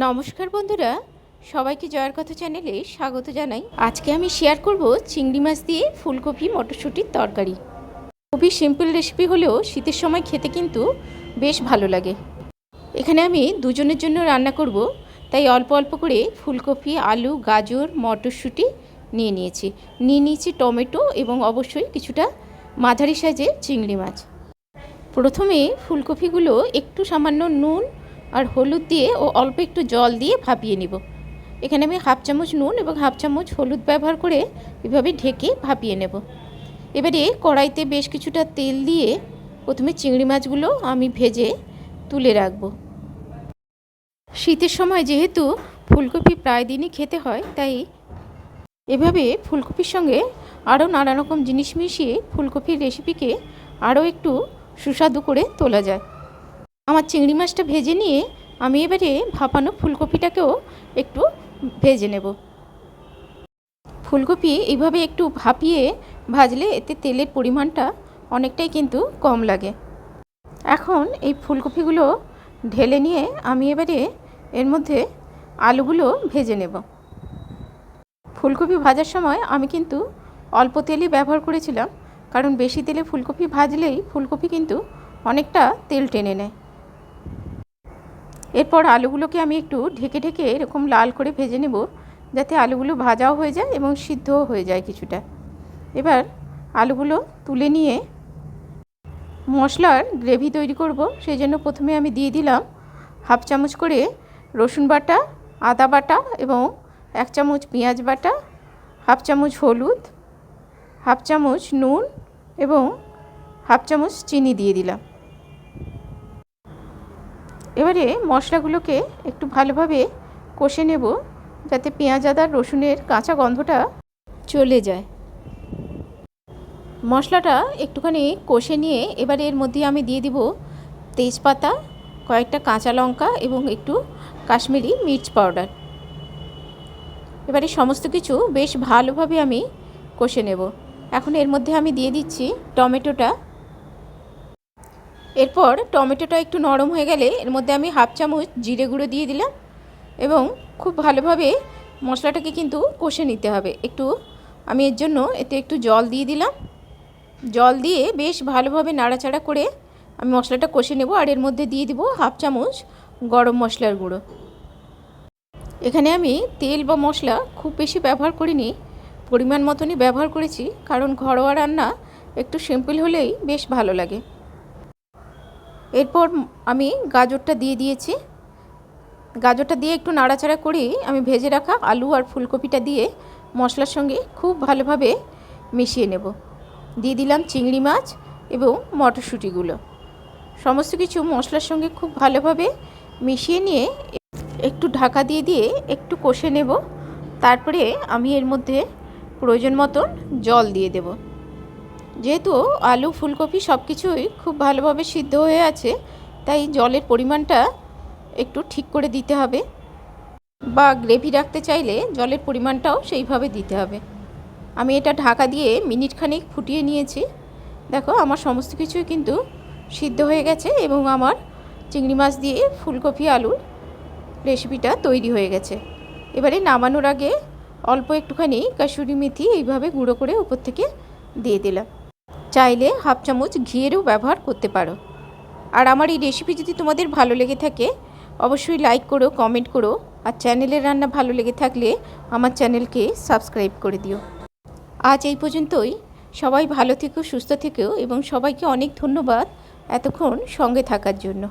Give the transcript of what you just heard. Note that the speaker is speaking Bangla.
নমস্কার বন্ধুরা, সবাইকে জয়ের কথা চ্যানেলে স্বাগত জানাই। আজকে আমি শেয়ার করব চিংড়ি মাছ দিয়ে ফুলকপি মটরশুঁটির তরকারি। খুবই সিম্পল রেসিপি হলেও শীতের সময় খেতে কিন্তু বেশ ভালো লাগে। এখানে আমি দুজনের জন্য রান্না করব, তাই অল্প অল্প করে ফুলকপি, আলু, গাজর, মটরশুঁটি নিয়ে নিয়েছি। নিয়ে নিয়েছি টমেটো এবং অবশ্যই কিছুটা মাঝারি সাইজের চিংড়ি মাছ। প্রথমে ফুলকপিগুলো একটু সামান্য নুন আর হলুদ দিয়ে ও অল্প একটু জল দিয়ে ভাপিয়ে নিব। এখানে আমি হাফ চামচ নুন এবং হাফ চামচ হলুদ ব্যবহার করে এভাবে ঢেকে ভাপিয়ে নেব। এবারে কড়াইতে বেশ কিছুটা তেল দিয়ে প্রথমে চিংড়ি মাছগুলো আমি ভেজে তুলে রাখব। শীতের সময় যেহেতু ফুলকপি প্রায় দিনই খেতে হয়, তাই এভাবে ফুলকপির সঙ্গে আরও নানা রকম জিনিস মিশিয়ে ফুলকপির রেসিপিকে আরও একটু সুস্বাদু করে তোলা যায়। আমার চিংড়ি মাছটা ভেজে নিয়ে আমি এবারে ভাপানো ফুলকপিটাকেও একটু ভেজে নেব। ফুলকপি এইভাবে একটু ভাপিয়ে ভাজলে এতে তেলের পরিমাণটা অনেকটাই কিন্তু কম লাগে। এখন এই ফুলকপিগুলো ঢেলে নিয়ে আমি এবারে এর মধ্যে আলুগুলো ভেজে নেব। ফুলকপি ভাজার সময় আমি কিন্তু অল্প তেলই ব্যবহার করেছিলাম, কারণ বেশি তেলে ফুলকপি ভাজলেই ফুলকপি কিন্তু অনেকটা তেল টেনে নেয়। এরপর আলুগুলোকে আমি একটু ঢেকে ঢেকে এরকম লাল করে ভেজে নেব, যাতে আলুগুলো ভাজাও হয়ে যায় এবং সিদ্ধও হয়ে যায় কিছুটা। এবার আলুগুলো তুলে নিয়ে মশলার গ্রেভি তৈরি করব সেই জন্য প্রথমে আমি দিয়ে দিলাম হাফ চামচ করে রসুন বাটা, আদা বাটা এবং এক চামচ পেঁয়াজ বাটা, হাফ চামচ হলুদ, হাফ চামচ নুন এবং হাফ চামচ চিনি দিয়ে দিলাম। এবারে মশলাগুলোকে একটু ভালোভাবে কষে নেব যাতে পেঁয়াজ আদার রসুনের কাঁচা গন্ধটা চলে যায়। মশলাটা একটুখানি কষে নিয়ে এবারে এর মধ্যে আমি দিয়ে দিব তেজপাতা, কয়েকটা কাঁচা লঙ্কা এবং একটু কাশ্মীরি মির্চ পাউডার। এবারে সমস্ত কিছু বেশ ভালোভাবে আমি কষে নেব। এখন এর মধ্যে আমি দিয়ে দিচ্ছি টমেটোটা। এরপর টমেটোটা একটু নরম হয়ে গেলে এর মধ্যে আমি হাফ চামচ জিরে গুঁড়ো দিয়ে দিলাম এবং খুব ভালোভাবে মশলাটাকে কিন্তু কষে নিতে হবে। একটু আমি এর জন্য এতে একটু জল দিয়ে দিলাম। জল দিয়ে বেশ ভালোভাবে নাড়াচাড়া করে আমি মশলাটা কষে নেব আর এর মধ্যে দিয়ে দিব হাফ চামচ গরম মশলার গুঁড়ো। এখানে আমি তেল বা মশলা খুব বেশি ব্যবহার করিনি, পরিমাণ মতনই ব্যবহার করেছি, কারণ ঘরোয়া রান্না একটু সিম্পল হলেই বেশ ভালো লাগে। এরপর আমি গাজরটা দিয়ে দিয়েছি। গাজরটা দিয়ে একটু নাড়াচাড়া করেই আমি ভেজে রাখা আলু আর ফুলকপিটা দিয়ে মশলার সঙ্গে খুব ভালোভাবে মিশিয়ে নেব। দিয়ে দিলাম চিংড়ি মাছ এবং মটরশুঁটিগুলো। সমস্ত কিছু মশলার সঙ্গে খুব ভালোভাবে মিশিয়ে নিয়ে একটু ঢাকা দিয়ে দিয়ে একটু কষে নেব। তারপরে আমি এর মধ্যে প্রয়োজন মতন জল দিয়ে দেব। যেহেতু আলু, ফুলকপি সব কিছুই খুব ভালোভাবে সিদ্ধ হয়ে আছে, তাই জলের পরিমাণটা একটু ঠিক করে দিতে হবে বা গ্রেভি রাখতে চাইলে জলের পরিমাণটাও সেইভাবে দিতে হবে। আমি এটা ঢাকা দিয়ে মিনিট খানিক ফুটিয়ে নিয়েছি। দেখো, আমার সমস্ত কিছুই কিন্তু সিদ্ধ হয়ে গেছে এবং আমার চিংড়ি মাছ দিয়ে ফুলকপি আলুর রেসিপিটা তৈরি হয়ে গেছে। এবারে নামানোর আগে অল্প একটুখানি কাসুরি মেথি এইভাবে গুঁড়ো করে উপর থেকে দিয়ে দিলাম। চাইলে হাফ চামচ ঘিয়েরও ব্যবহার করতে পারো। আর আমার এই রেসিপি যদি তোমাদের ভালো লেগে থাকে, অবশ্যই লাইক করো কমেন্ট করো, আর চ্যানেলের রান্না ভালো লেগে থাকলে আমার চ্যানেলকে সাবস্ক্রাইব করে দিও। আজ এই পর্যন্তই। সবাই ভালো থেকো, সুস্থ থেকেও এবং সবাইকে অনেক ধন্যবাদ এতক্ষণ সঙ্গে থাকার জন্য।